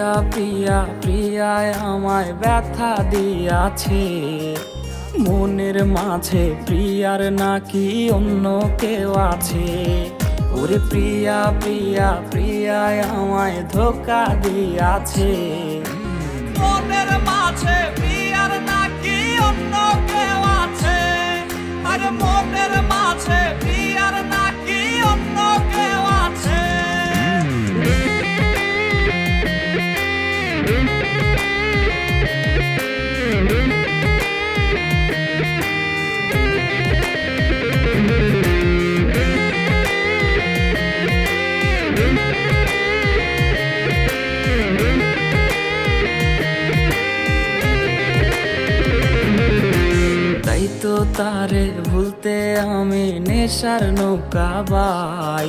প্রিয়া প্রিয়া, প্রিয়ায় আমায় ব্যথা দিয়াছে। মনের মাঝে প্রিয়ার নাকি অন্য কেউ আছে? ওরে প্রিয়া প্রিয়া, প্রিয়ায় আমায় ধোকা দিয়াছে। মনের মাঝে প্রিয়ার নাকি অন্য কেউ আছে? আরে মনের তো তারে ভুলতে আমি নেশার নৌকা বাই।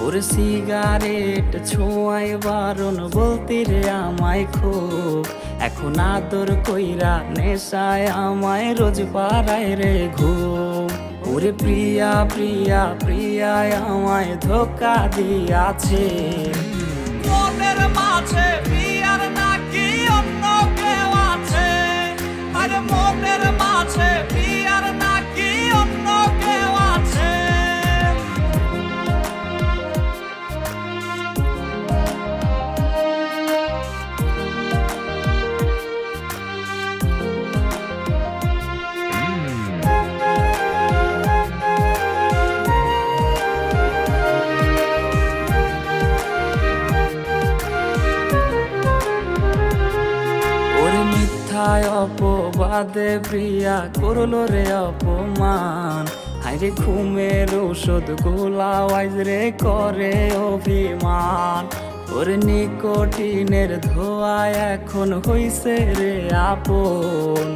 ওর সিগারেট ছোঁয়াই বারণ বলতি রে আমায় খুব। এখন আদর কইরা নেশায় আমায় রোজ পাড়ায় রে ঘুম। ওরে প্রিয়া প্রিয়া, প্রিয়ায় আমায় ধোকা দিয়াছে। মাঝে মিথ্যায় অপবাদে প্রিয়া করল রে অপমান। হাইরে ঘুমের ঔষধ গোলা ওয়াইজ রে করে অভিমান। ওর নিকটিনের ধোয়া এখন হইছে রে আপন।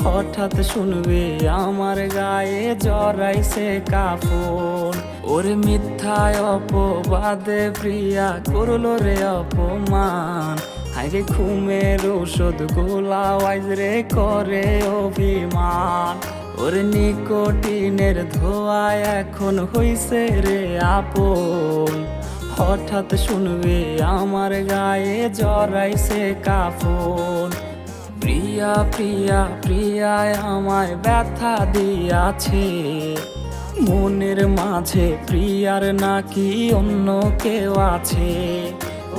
হঠাৎ শুনবে আমার গায়ে জড়াইছে কাপন ওর মিথ্যায় অপবাদে প্রিয়া করল রে অপমান। হাইরে ঘুমের ঔষধ গোলা ওয়াইজ রে করে অভিমান। ওর নিকটিনের ধোয়া এখন হইছে রে আপন। হঠাৎ শুনবে আমার গায়ে জড়াইছে কাফন। প্রিয়া প্রিয়া, প্রিয়ায় আমায় ব্যথা দিয়াছে। মনের মাঝে প্রিয়ার নাকি অন্য কেউ আছে।